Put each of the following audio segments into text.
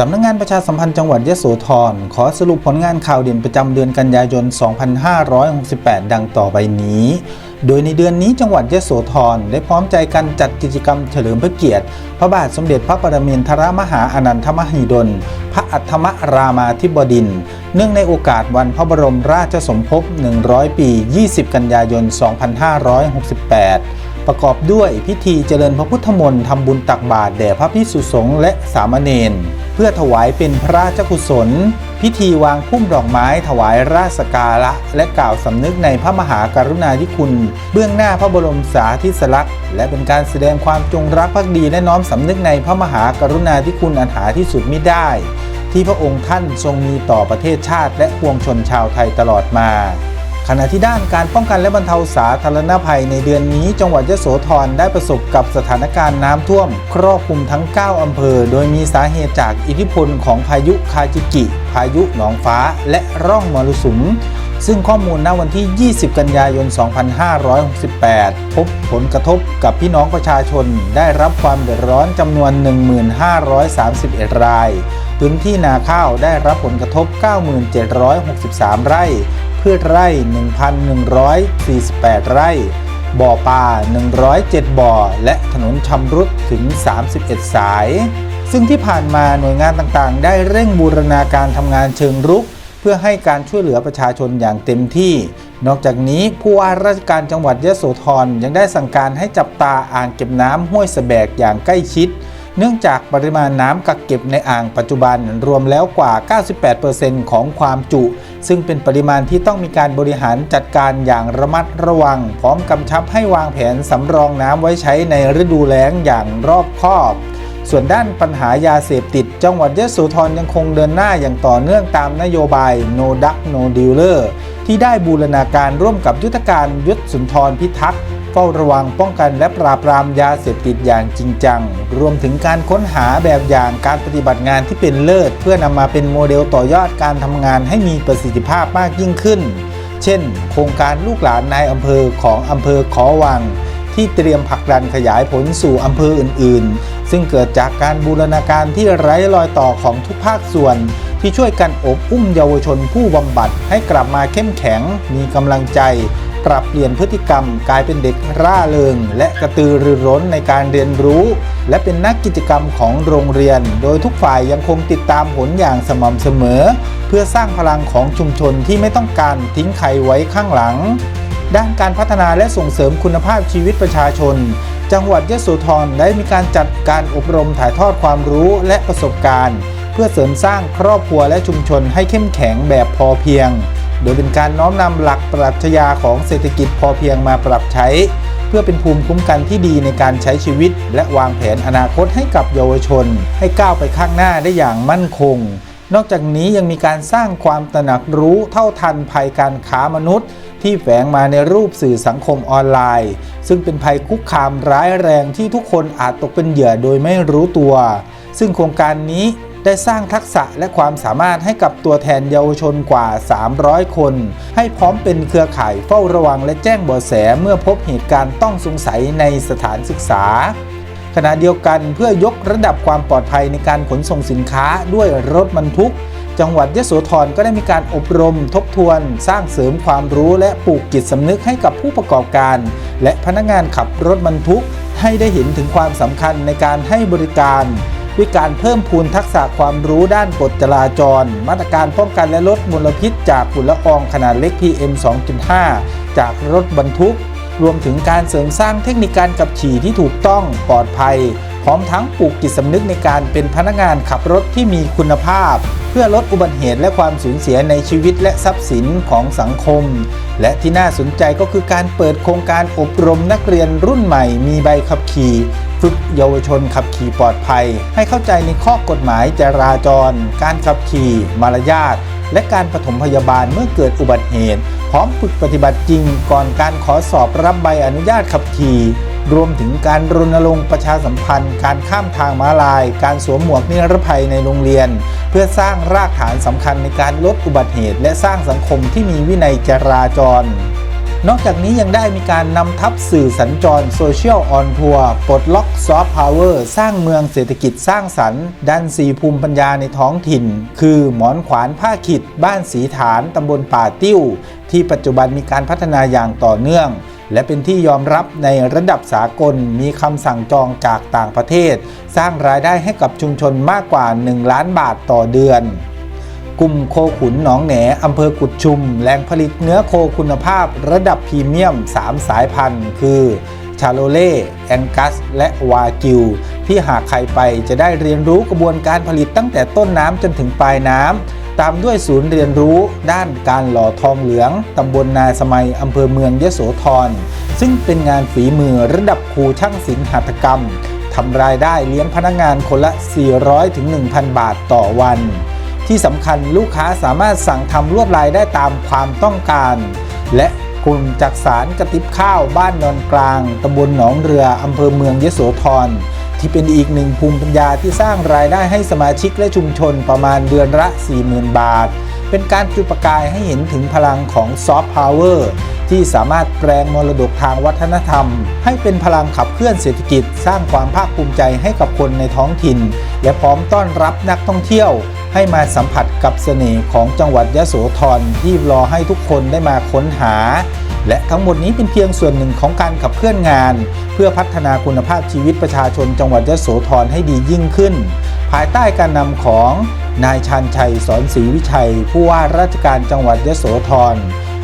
สำนักงงานประชาสัมพันธ์จังหวัดยะโสธรขอสรุปผลงานข่าวเด่นประจำเดือนกันยายน 2568 ดังต่อไปนี้ โดยในเดือนนี้จังหวัดยะโสธรได้พร้อมใจกันจัดกิจกรรมเฉลิมพระเกียรติ พระบาทสมเด็จพระปรมินทรมหาอนันทมหิดล พระอัฏฐมรามาธิบดิน เนื่องในโอกาสวันพระบรมราชสมภพ 100 ปี 20 กันยายน 2568ประกอบด้วยพิธีเจริญพระพุทธมนต์ทำบุญตักบาตรแด่พระพิสุสงฆ์และสามเณร เพื่อถวายเป็นพระราชกุศล พิธีวางพุ่มดอกไม้ถวายราชการะ และกล่าวสำนึกในพระมหากรุณาธิคุณ เบื้องหน้าพระบรมสาธิสลักษณ์และเป็นการแสดงความจงรักภักดีและน้อมสำนึกในพระมหากรุณาธิคุณอันหาที่สุดมิได้ ที่พระองค์ท่านทรงมีต่อประเทศชาติ และปวงชนชาวไทยตลอดมา ขณะที่ด้านการป้องกันและบรรเทาสาธารณภัยในเดือนนี้ จังหวัดยโสธรได้ประสบกับสถานการณ์น้ำท่วม ครอบคลุมทั้ง 9 อำเภอ โดยมีสาเหตุจากอิทธิพลของพายุคาจิกิ พายุหนองฟ้า และร่องมรสุม ซึ่งข้อมูลณวันที่ 20 กันยายน 2568 พบผลกระทบกับพี่น้องประชาชนได้รับความเดือดร้อนจำนวน 1531 ราย พื้นที่นาข้าวได้รับผลกระทบ 9763 ไร่ พืชไร่ 1,148 ไร่ บ่อปลา 107 บ่อ และถนนชำรุดถึง 31 สาย ซึ่งที่ผ่านมาหน่วยงานต่างๆ ได้เร่งบูรณาการทำงานเชิงรุก พื่อให้การช่วยเหลือประชาชนอย่างเต็มที่ นอกจากนี้ผู้ว่าราชการจังหวัดยะโสธรยังได้สั่งการให้จับตาอ่างเก็บน้ำห้วยสะแบกอย่างใกล้ชิด เนื่องจากปริมาณน้ำกักเก็บในอ่างปัจจุบันรวมแล้วกว่า 98%ของความจุ ซึ่งเป็นปริมาณที่ต้องมีการบริหารจัดการอย่างระมัดระวัง พร้อมกำชับให้วางแผนสำรองน้ำไว้ใช้ในฤดูแล้งอย่างรอบคอบ ส่วนด้านปัญหายาเสพติด จังหวัดยะโสธรยังคงเดินหน้าอย่างต่อเนื่องตามนโยบาย No Duck No Dealer ที่ได้บูรณาการร่วมกับยุทธการยุทธสุนทรพิทักษ์เฝ้าระวังป้องกันและปราบปรามยาเสพติดอย่างจริงจัง รวมถึงการค้นหาแบบอย่างการปฏิบัติงานที่เป็นเลิศ เพื่อนำมาเป็นโมเดลต่อยอดการทำงานให้มีประสิทธิภาพมากยิ่งขึ้น เช่น โครงการลูกหลานนายอำเภอของอำเภอขอวัง ที่เตรียมผลักดันขยายผลสู่อำเภออื่นๆ ซึ่งเกิดจากการบูรณาการที่ไร้รอยต่อของทุกภาคส่วน ที่ช่วยกันอบอุ้มเยาวชนผู้บำบัดให้กลับมาเข้มแข็ง มีกำลังใจ ปรับเปลี่ยนพฤติกรรม กลายเป็นเด็กร่าเริง และกระตือรือร้นในการเรียนรู้ และเป็นนักกิจกรรมของโรงเรียน โดยทุกฝ่ายยังคงติดตามผลอย่างสม่ำเสมอ เพื่อสร้างพลังของชุมชนที่ไม่ต้องการทิ้งใครไว้ข้างหลัง ด้านการพัฒนาและส่งเสริมคุณภาพชีวิตประชาชน จังหวัดยะโสธรได้มีการจัดการอบรมถ่ายทอดความรู้และประสบการณ์ เพื่อเสริมสร้างครอบครัวและชุมชนให้เข้มแข็งแบบพอเพียง โดยเป็นการน้อมนำหลักปรัชญาของเศรษฐกิจพอเพียงมาปรับใช้ เพื่อเป็นภูมิคุ้มกันที่ดีในการใช้ชีวิต และวางแผนอนาคตให้กับเยาวชน ให้ก้าวไปข้างหน้าได้อย่างมั่นคง นอกจากนี้ยังมีการสร้างความตระหนักรู้เท่าทันภัยการค้ามนุษย์ ที่แฝงมาในรูปสื่อสังคมออนไลน์ ซึ่งเป็นภัยคุกคามร้ายแรงที่ทุกคนอาจตกเป็นเหยื่อโดยไม่รู้ตัว ซึ่งโครงการนี้ได้สร้างทักษะและความสามารถให้กับตัวแทนเยาวชนกว่า 300 คน ให้พร้อมเป็นเครือข่ายเฝ้าระวังและแจ้งเบาะแสเมื่อพบเหตุการณ์ต้องสงสัยในสถานศึกษา ขณะเดียวกันเพื่อยกระดับความปลอดภัยในการขนส่งสินค้าด้วยรถบรรทุก จังหวัดยะโสธรก็ได้มีการอบรม ทบทวน สร้างเสริมความรู้และปลูกจิตสำนึกให้กับผู้ประกอบการ และพนักงานขับรถบรรทุก ให้ได้เห็นถึงความสำคัญในการให้บริการด้วยการเพิ่มพูนทักษะความรู้ด้านกฎจราจร มาตรการป้องกันและลดมลพิษจากฝุ่นละอองขนาดเล็ก PM 2.5 จากรถบรรทุก รวมถึงการเสริมสร้างเทคนิคการขับขี่ที่ถูกต้องปลอดภัย พร้อมทั้งปลูกจิตสำนึกในการเป็นพนักงานขับรถที่มีคุณภาพ เพื่อลดอุบัติเหตุและความสูญเสียในชีวิตและทรัพย์สินของสังคม และที่น่าสนใจก็คือการเปิดโครงการอบรมนักเรียนรุ่นใหม่มีใบขับขี่ฝึกเยาวชนขับขี่ปลอดภัย ให้เข้าใจในข้อกฎหมายจราจร การขับขี่ มารยาท และการปฐมพยาบาลเมื่อเกิดอุบัติเหตุ พร้อมฝึกปฏิบัติจริงก่อนการขอสอบรับใบอนุญาตขับขี่รวมถึงการรณรงค์ประชาสัมพันธ์ การข้ามทางม้าลาย การสวมหมวกนิรภัยในโรงเรียน เพื่อสร้างรากฐานสำคัญในการลดอุบัติเหตุ และสร้างสังคมที่มีวินัยจราจร นอกจากนี้ยังได้มีการนำทัพสื่อสัญจรโซเชียลออนทัวร์ปลดล็อกซอฟต์พาวเวอร์สร้างเมืองเศรษฐกิจสร้างสรรค์ด้านสีภูมิปัญญาในท้องถิ่น คือหมอนขวานผ้าขิด บ้านสีฐานตำบลป่าติ้ว ที่ปัจจุบันมีการพัฒนาอย่างต่อเนื่อง และเป็นที่ยอมรับในระดับสากลมีคำสั่งจองจากต่างประเทศ สร้างรายได้ให้กับชุมชนมากกว่า 1 ล้านบาทต่อเดือน กลุ่มโคขุนหนองแหนอำเภอกุดชุมแหล่งผลิตเนื้อโคคุณภาพระดับพรีเมียม 3 สายพันธุ์ คือชาโลเล่แองกัส และวากิว ที่หากใครไปจะได้เรียนรู้กระบวนการผลิตตั้งแต่ต้นน้ำจนถึงปลายน้ำ ตามด้วยศูนย์เรียนรู้ด้านการหล่อทองเหลืองตำบลนาสมัยอำเภอเมืองยโสธร ซึ่งเป็นงานฝีมือระดับครูช่างศิลป์หัตถกรรมทำรายได้เลี้ยงพนักงานคนละ 400-1,000ถึง1,000บาทต่อวัน ที่สำคัญลูกค้าสามารถสั่งทำลวดลายได้ตามความต้องการ และกลุ่มจักสารกระติบข้าวบ้านนอนกลางตำบลหนองเรืออำเภอเมืองยโสธรที่เป็นอีกหนึ่งภูมิปัญญาที่สร้างรายได้ให้สมาชิกและชุมชนประมาณเดือนละ 40,000 บาท เป็นการจุดประกายให้เห็นถึงพลังของซอฟต์พาวเวอร์ที่สามารถแปลงมรดกทางวัฒนธรรม ให้เป็นพลังขับเคลื่อนเศรษฐกิจ สร้างความภาคภูมิใจให้กับคนในท้องถิ่น และพร้อมต้อนรับนักท่องเที่ยว ให้มาสัมผัสกับเสน่ห์ของจังหวัดยะโสธรที่รอให้ทุกคนได้มาค้นหา และทั้งหมดนี้เป็นเพียงส่วนหนึ่งของการขับเคลื่อนงาน เพื่อพัฒนาคุณภาพชีวิตประชาชนจังหวัดยะโสธรให้ดียิ่งขึ้น ภายใต้การนำของนายชาญชัยสอนศรีวิชัย ผู้ว่าราชการจังหวัดยะโสธร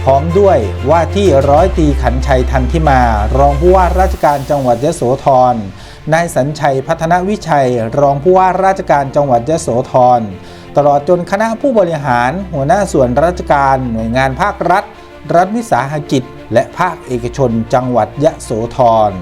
พร้อมด้วยว่าที่ร้อยตรีขันชัยทันทิมา รองผู้ว่าราชการจังหวัดยะโสธรนายสัญชัยพัฒนวิชัย รองผู้ว่าราชการจังหวัดยะโสธร ตลอดจนคณะผู้บริหาร หัวหน้าส่วนราชการ หน่วยงานภาครัฐ รัฐวิสาหกิจ และภาคเอกชน จังหวัดยะโสธร